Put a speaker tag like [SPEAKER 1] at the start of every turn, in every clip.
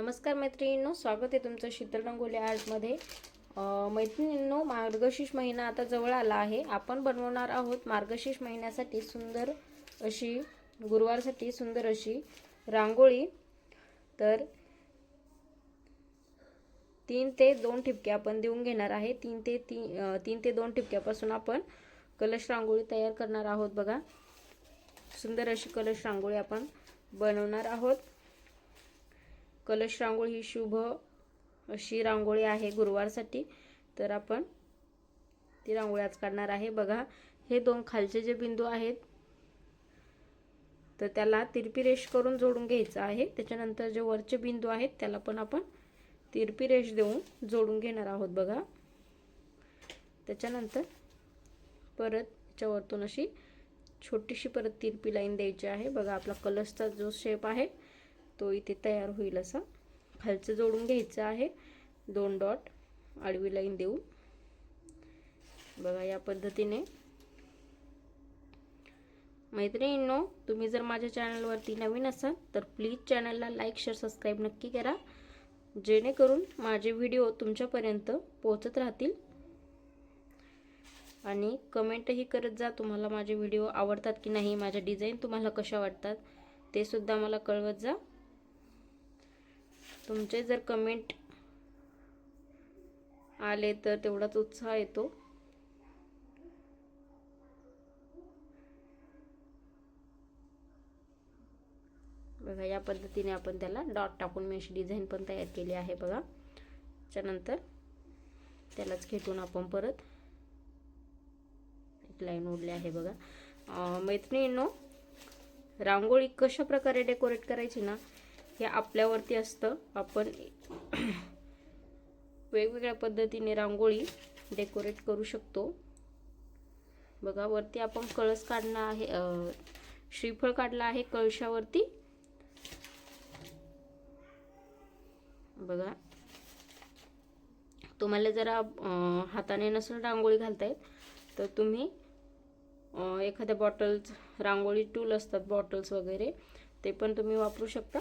[SPEAKER 1] नमस्कार मैत्रिणींनो स्वागत आहे तुमचं शीतल रंगोली आर्टमध्ये मैत्रिणींनो मार्गशीर्ष महिना आता जवळ आला आहे. आपण बनवणार आहोत मार्गशीर्ष महिन्यासाठी सुंदर अशी गुरुवारसाठी सुंदर अशी रांगोळी. तर तीन ते दोन ठिपके आपण देऊन घेणार आहे. तीन ते ती तीन ते दोन ठिपक्यापासून आपण कलश रांगोळी तयार करणार आहोत बघा. सुंदर अशी कलश रांगोळी आपण बनवणार आहोत. कलश रांगोळी ही शुभ अशी रांगोळी आहे गुरुवारसाठी. तर आपण ती रांगोळी आज काढणार आहे. बघा हे दोन खालचे जे बिंदू आहेत तर त्याला तिरपी रेष करून जोडून घ्यायचं आहे. त्याच्यानंतर जे वरचे बिंदू आहेत त्याला पण आपण तिरपी रेष देऊन जोडून घेणार आहोत बघा. त्याच्यानंतर परत याच्यावरतून अशी छोटीशी परत तिरपी लाईन द्यायची आहे. बघा आपला कलशचा जो शेप आहे तो इथे तयार होईल असा. खालचं जोडून घ्यायचं आहे. दोन डॉट आडवी लाईन देऊन बघा या पद्धतीने. मैत्रिणींनो तुम्ही जर माझ्या चॅनलवरती नवीन असाल तर प्लीज चॅनलला लाईक शेअर सबस्क्राईब नक्की करा. जेणेकरून माझे व्हिडिओ तुमच्यापर्यंत पोहोचत राहतील. आणि कमेंटही करत जा तुम्हाला माझे व्हिडिओ आवडतात की नाही माझ्या डिझाईन तुम्हाला कशा वाटतात ते सुद्धा मला कळवत जा. तुमचे जर कमेंट आले तर तेवढाच उत्साह येतो. बघा या पद्धतीने आपण त्याला डॉट टाकून मी अशी डिझाईन पण तयार केली आहे बघा. त्याच्यानंतर त्यालाच खेटून आपण परत एक लाईन उडली आहे बघा. अं, मैत्रिणींनो रांगोळी कशा प्रकारे डेकोरेट करायची ना हे आपल्यावरती असतं. आपण वेगवेगळ्या पद्धतीने रांगोळी डेकोरेट करू शकतो. बघा वरती आपण कळस काढला आहे श्रीफळ काढला आहे कळशावरती. बघा. तुम्हाला जरा हाताने नसेल रांगोळी घालता येत तर तुम्ही एखाद्या बॉटल्स रांगोळी टूल असतात बॉटल्स वगैरे ते पण तुम्ही वापरू शकता.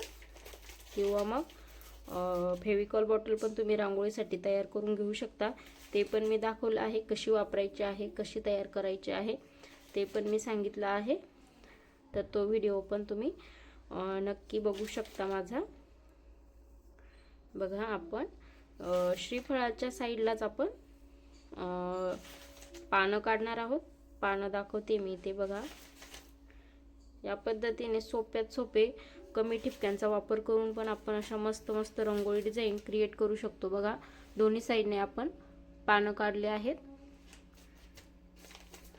[SPEAKER 1] किंवा मग फेविकॉल बॉटल पण तुम्ही रांगोळीसाठी तयार करून घेऊ शकता. ते पण मी दाखवलं आहे कशी वापरायची आहे कशी तयार करायची आहे ते पण मी सांगितलं आहे. तर तो व्हिडिओ पण तुम्ही नक्की बघू शकता माझा. बघा आपण श्रीफळाच्या साईडलाच आपण पानं काढणार आहोत. पानं दाखवते मी ते बघा. या पद्धतीने सोप्यात सोपे कमी ठिपक्यांचा वापर करून पण आपण अशा मस्त मस्त रंगोळी डिझाईन क्रिएट करू शकतो. बघा दोन्ही साईडने आपण पानं काढले आहेत.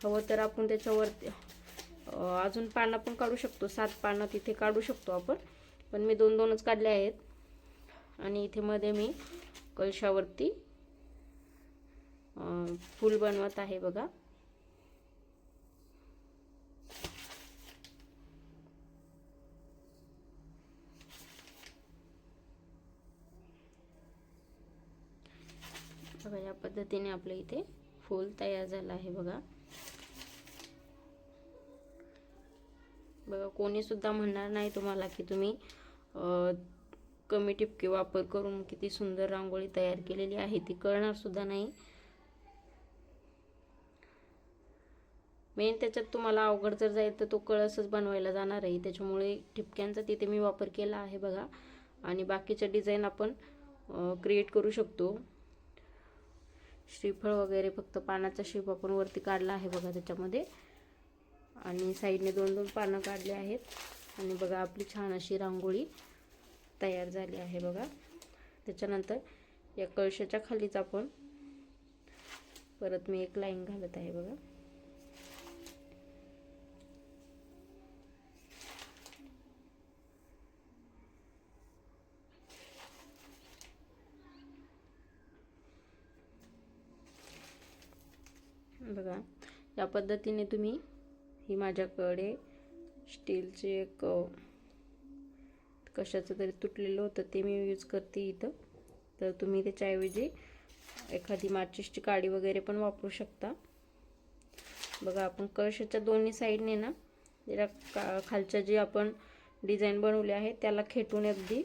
[SPEAKER 1] हवं तर आपण त्याच्यावरती अजून पानं पण काढू शकतो. सात पानं तिथे काढू शकतो आपण. पण मी दोन दोनच काढले आहेत. आणि इथे मध्ये मी कलशावरती फूल बनवत आहे बघा. बघा या पद्धतीने आपलं इथे फूल तयार झालं आहे बघा. बघा कोणीसुद्धा म्हणणार नाही तुम्हाला की तुम्ही कमी टिपके वापर करून किती सुंदर रांगोळी तयार केलेली आहे ती कळणारसुद्धा नाही. मेन त्याच्यात तुम्हाला अवघड जर जाईल तर तो कळसच बनवायला जाणार आहे. त्याच्यामुळे ठिपक्यांचा तिथे मी वापर केला आहे बघा. आणि बाकीच्या डिझाईन आपण क्रिएट करू शकतो. श्रीफळ वगैरे फक्त पानाचा शेप आपण वरती काढला आहे बघा त्याच्यामध्ये. आणि साईडने दोन दोन पानं काढले आहेत. आणि बघा आपली छान अशी रांगोळी तयार झाली आहे बघा. त्याच्यानंतर या कळशाच्या खालीच आपण परत मी एक लाईन घालत आहे बघा. बघा या पद्धतीने तुम्ही ही माझ्याकडे स्टीलचे एक कशाचं तरी तुटलेलं होतं ते मी यूज करते इथं. तर तुम्ही त्याच्याऐवजी एखादी माचिसची काडी वगैरे पण वापरू शकता. बघा आपण कळशाच्या दोन्ही साईडने ना त्याला का खालच्या जी आपण डिझाईन बनवली आहे त्याला खेटून अगदी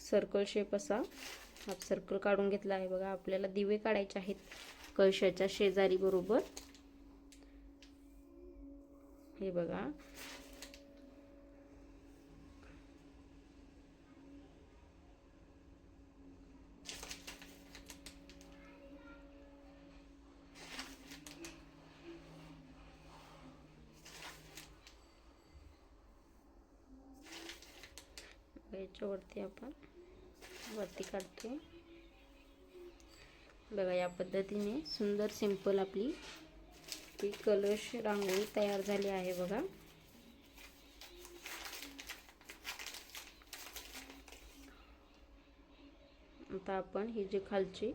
[SPEAKER 1] सर्कल शेप असा हाफ सर्कल काढून घेतला आहे बघा. आपल्याला दिवे काढायचे आहेत कळशाच्या शेजारी बरोबर. हे बघा. याच्यावरती आपण वरती काढतो. बघा या पद्धतीने सुंदर सिंपल आपली ती कलश रांगोळी तयार झाली आहे बघा. आता आपण ही जी खालची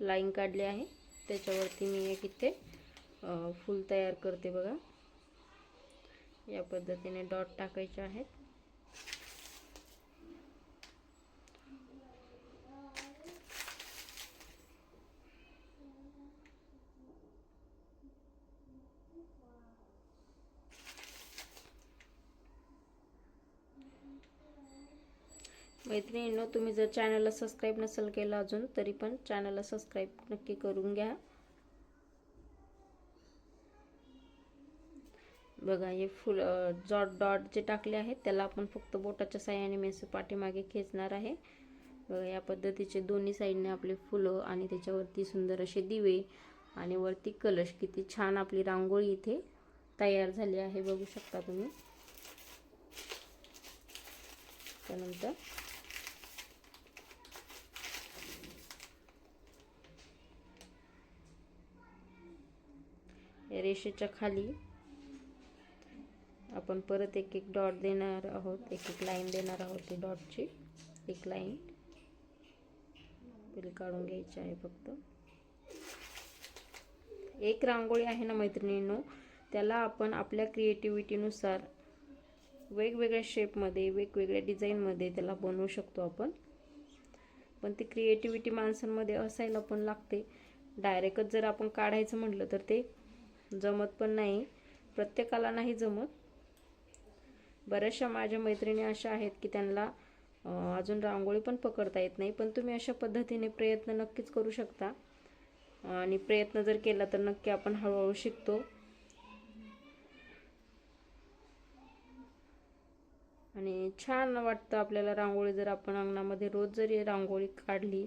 [SPEAKER 1] लाईन काढली आहे त्याच्यावरती मी एक इथे फूल तयार करते बघा. या पद्धतीने डॉट टाकायचे आहेत. मैत्रिणींनो तुम्ही जर चॅनलला सबस्क्राईब नसेल केलं अजून तरी पण चॅनलला सबस्क्राईब नक्की करून घ्या. बघा हे फुल जॉट डॉट जे टाकले आहेत त्याला आपण फक्त बोटाच्या साह्याने मी असं पाठीमागे खेचणार आहे. बघा या पद्धतीचे दोन्ही साईडने आपले फुलं आणि त्याच्यावरती सुंदर असे दिवे आणि वरती कलश. किती छान आपली रांगोळी इथे तयार झाली आहे बघू शकता तुम्ही. त्यानंतर या रेषेच्या खाली. आपण परत एक एक डॉट देणार आहोत एक एक लाईन देणार आहोत ती डॉटची. एक लाईन. बिल काढून घ्यायची आहे फक्त. एक रांगोळी आहे ना मैत्रिणींनो त्याला आपण आपल्या क्रिएटिव्हिटीनुसार वेगवेगळ्या शेपमध्ये वेगवेगळ्या डिझाईनमध्ये त्याला बनवू शकतो आपण. पण ती क्रिएटिव्हिटी माणसांमध्ये असायला पण लागते. डायरेक्टच जर आपण काढायचं म्हटलं तर ते जमत पण नाही. प्रत्येकाला नाही जमत. बऱ्याचशा माझ्या मैत्रिणी अशा आहेत की त्यांना अजून रांगोळी पण पकडता येत नाही पण तुम्ही अशा पद्धतीने प्रयत्न नक्कीच करू शकता. आणि प्रयत्न जर केला तर नक्की आपण हळूहळू शिकतो. आणि छान वाटतं आपल्याला रांगोळी जर आपण अंगणामध्ये रोज जरी रांगोळी काढली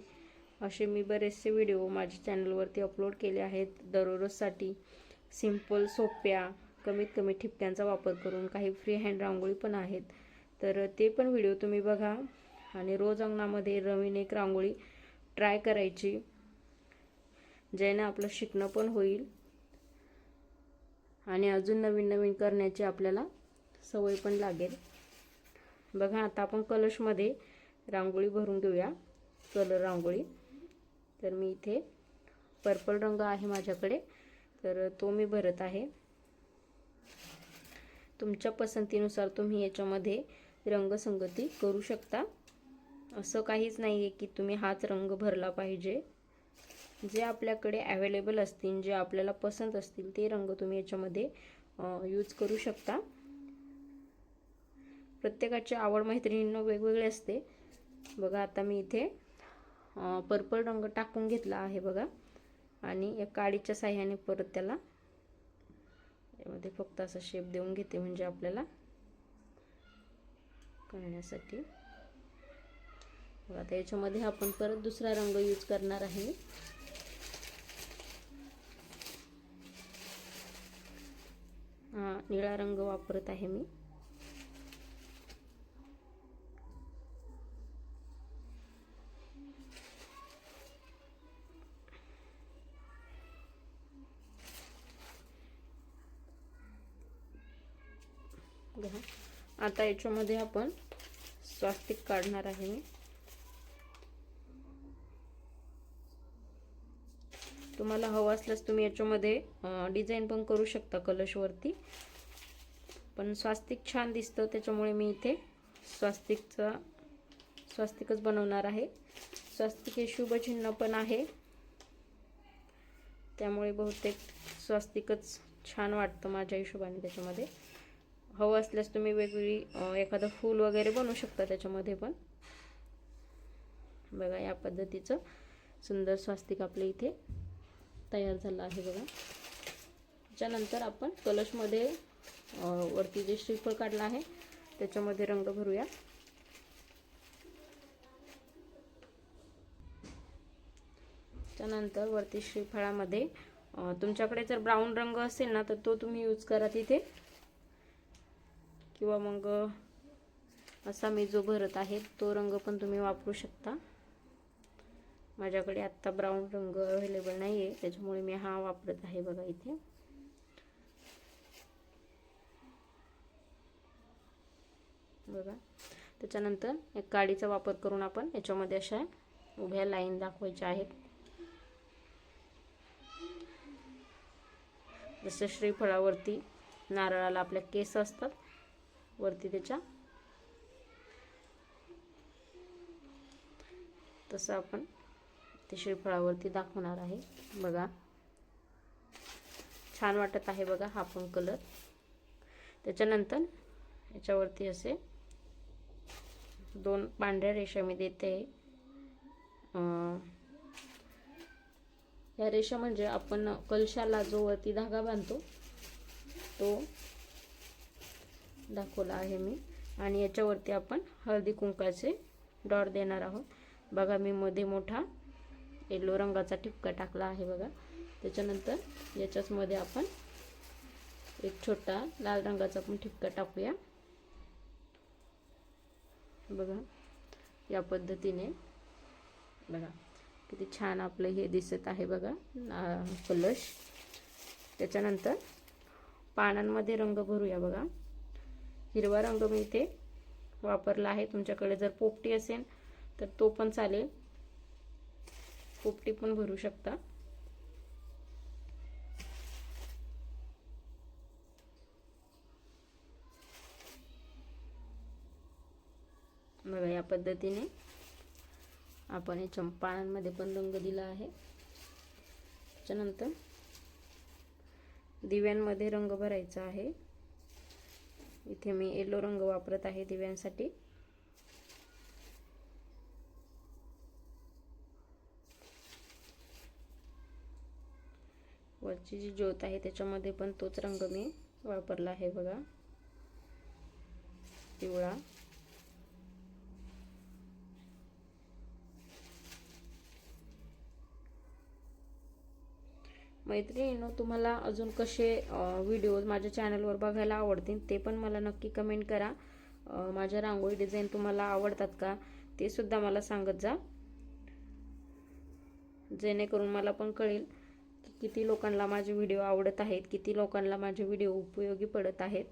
[SPEAKER 1] असे मी बरेचसे व्हिडिओ माझ्या चॅनलवरती अपलोड केले आहेत दररोजसाठी. सिंपल सोप्या कमीत कमी ठिपक्यांचा वापर करून काही फ्री हँड रांगोळी पण आहेत. तर ते पण व्हिडिओ तुम्ही बघा. आणि रोज अंगणामध्ये रवीन एक रांगोळी ट्राय करायची. ज्याने आपलं शिकणं पण होईल. आणि अजून नवीन नवीन करण्याची आपल्याला सवय पण लागेल. बघा आता आपण कलशमध्ये रांगोळी भरून घेऊया. कलर रांगोळी. तर मी इथे पर्पल रंग आहे माझ्याकडे. तर तो मी भरत आहे. तुमच्या पसंतीनुसार तुम्ही याच्यामध्ये रंगसंगती करू शकता. असं काहीच नाही आहे की तुम्ही हाच रंग भरला पाहिजे. जे आपल्याकडे अवेलेबल असतील जे आपल्याला पसंत असतील ते रंग तुम्ही याच्यामध्ये यूज करू शकता. प्रत्येकाची आवड मैत्रिणींना वेगवेगळे असते. बघा आता मी इथे पर्पल रंग टाकून घेतला आहे बघा. आणि या काडीच्या साह्याने परत त्याला यामध्ये फक्त असा शेप देऊन घेते म्हणजे आपल्याला करण्यासाठी. आता याच्यामध्ये आपण परत दुसरा रंग यूज करणार आहे. हा निळा रंग वापरत आहे मी. आता याच्यामध्ये आपण स्वास्तिक काढणार आहे मी. तुम्हाला हवं असल्यास तुम्ही याच्यामध्ये डिझाईन पण करू शकता कलशवरती पण स्वास्तिक छान दिसतं त्याच्यामुळे मी इथे स्वास्तिकचा स्वास्तिकच बनवणार आहे. स्वास्तिक हे शुभचिन्ह पण आहे. त्यामुळे बहुतेक स्वास्तिकच छान वाटतं माझ्या हिशोबाने त्याच्यामध्ये. हवं असल्यास तुम्ही वेगवेगळी एखादं फूल वगैरे बनवू शकता त्याच्यामध्ये पण. बघा या पद्धतीचं सुंदर स्वास्तिक आपल्या इथे तयार झालं आहे बघा. त्याच्यानंतर आपण कलशमध्ये वरती जे श्रीफळ काढलं आहे त्याच्यामध्ये रंग भरूया. त्यानंतर वरती श्रीफळामध्ये तुमच्याकडे जर ब्राऊन रंग असेल ना तर तो तुम्ही यूज करा तिथे. किंवा मग असा मी जो भरत आहे तो रंग पण तुम्ही वापरू शकता. माझ्याकडे आत्ता ब्राऊन रंग अवेलेबल नाही आहे त्याच्यामुळे मी हा वापरत आहे बघा इथे. बघा. त्याच्यानंतर एक काडीचा वापर करून आपण याच्यामध्ये अशा उभ्या लाईन दाखवायच्या आहेत. जसं श्रीफळावरती नारळाला आपल्या केस असतात वरती त्याच्या. तसं आपण ते श्रीफळावरती दाखवणार आहे. बघा. छान वाटत आहे बघा हा पण कलर. त्याच्यानंतर याच्यावरती असे दोन पांढऱ्या रेषा मी देते. ह्या या रेषा म्हणजे आपण कलशाला जो वरती धागा बांधतो तो दाखवला आहे मी. आणि याच्यावरती आपण हळदी कुंकाचे डॉट देणार आहोत. बघा मी मध्ये मोठा येलो रंगाचा ठिपका टाकला आहे बघा. त्याच्यानंतर याच्याचमध्ये आपण एक छोटा लाल रंगाचा पण ठिपका टाकूया. बघा या पद्धतीने. बघा किती छान आपलं हे दिसत आहे बघा कलश. त्याच्यानंतर पानांमध्ये रंग भरूया बघा. हिरवा रंग मी इथे वापरला आहे. तुमच्याकडे जर पोपटी असेल तर तो पण चालेल. पोपटी पण भरू शकता. बघा या पद्धतीने आपण याच्या पानांमध्ये पण रंग दिला आहे. त्याच्यानंतर दिव्यांमध्ये रंग भरायचा आहे. इथे मी येलो रंग वापरत आहे दिव्यांसाठी. वरची जी ज्योत आहे त्याच्यामध्ये पण तोच रंग मी वापरला आहे बघा. पिवळा. मैत्रिणींनो तुम्हाला अजून कसे व्हिडिओज माझ्या चॅनलवर बघायला आवडतील ते पण मला नक्की कमेंट करा. माझ्या रांगोळी डिझाईन तुम्हाला आवडतात का ते सुद्धा मला सांगत जा. जेणेकरून मला पण कळेल की किती लोकांना माझे व्हिडिओ आवडत आहेत किती लोकांना माझे व्हिडिओ उपयोगी पडत आहेत.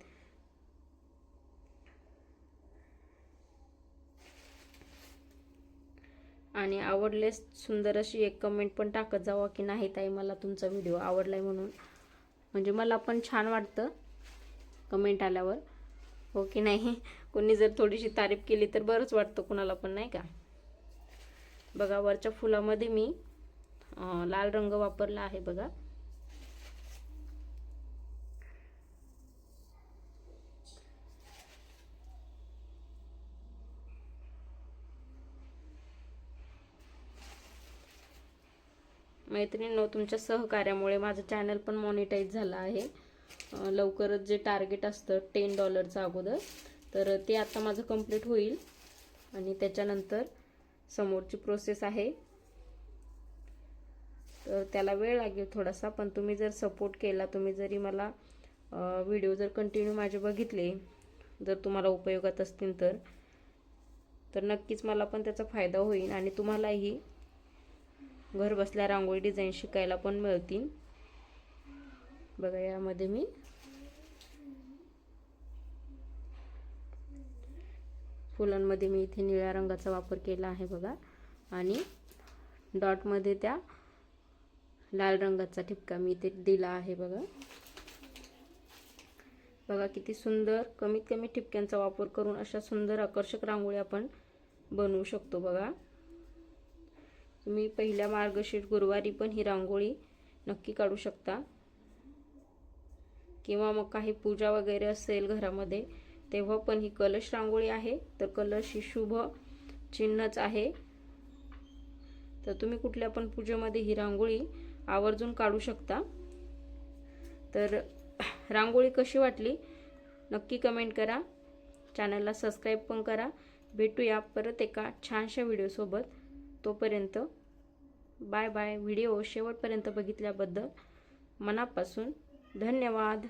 [SPEAKER 1] आणि आवडलेस सुंदर अशी एक कमेंट पण टाकत जावा की नाही ताई मला तुमचा व्हिडिओ आवडलाय म्हणून. म्हणजे मला पण छान वाटतं कमेंट आल्यावर. हो की नाही? कोणी जर थोडीशी तारीफ केली तर बरंच वाटतं कुणाला पण नाही का? बघा वरच्या फुलामध्ये मी लाल रंग वापरला आहे बघा. मैत्रिणींनो तुमच्या सहकार्यामुळे माझं चॅनल पण मॉनिटाईज झालं आहे. लवकरच जे टार्गेट असतं टेन डॉलरचं अगोदर तर ते आता माझं कंप्लीट होईल. आणि त्याच्यानंतर समोरची प्रोसेस आहे. तर त्याला वेळ लागेल थोडासा पण तुम्ही जर सपोर्ट केला तुम्ही जरी मला व्हिडिओ जर कंटिन्यू माझे बघितले जर तुम्हाला उपयोगात असतील तर तर नक्कीच मला पण त्याचा फायदा होईल. आणि तुम्हालाही घर बसल्या रांगोळी डिझाईन शिकायला पण मिळतील. बघा यामध्ये मी. फुलांमध्ये मी इथे निळ्या रंगाचा वापर केला आहे बघा. आणि डॉटमध्ये त्या लाल रंगाचा ठिपका मी इथे दिला आहे बघा. बघा किती सुंदर कमीत कमी ठिपक्यांचा वापर करून अशा सुंदर आकर्षक रांगोळी आपण बनवू शकतो बघा. तुम्ही पहिल्या मार्गशीर्ष गुरुवारी पण ही रांगोळी नक्की काढू शकता. किंवा मग काही पूजा वगैरे असेल घरामध्ये तेव्हा पण ही कलश रांगोळी आहे. तर कलश ही शुभ चिन्हच आहे. तर तुम्ही कुठल्या पण पूजेमध्ये ही रांगोळी आवर्जून काढू शकता. तर रांगोळी कशी वाटली? नक्की कमेंट करा. चॅनलला सबस्क्राईब पण करा. भेटूया परत एका छानशा व्हिडिओसोबत. तोपर्यंत बाय बाय. व्हिडिओ शेवटपर्यंत बघितल्याबद्दल मनापासून धन्यवाद.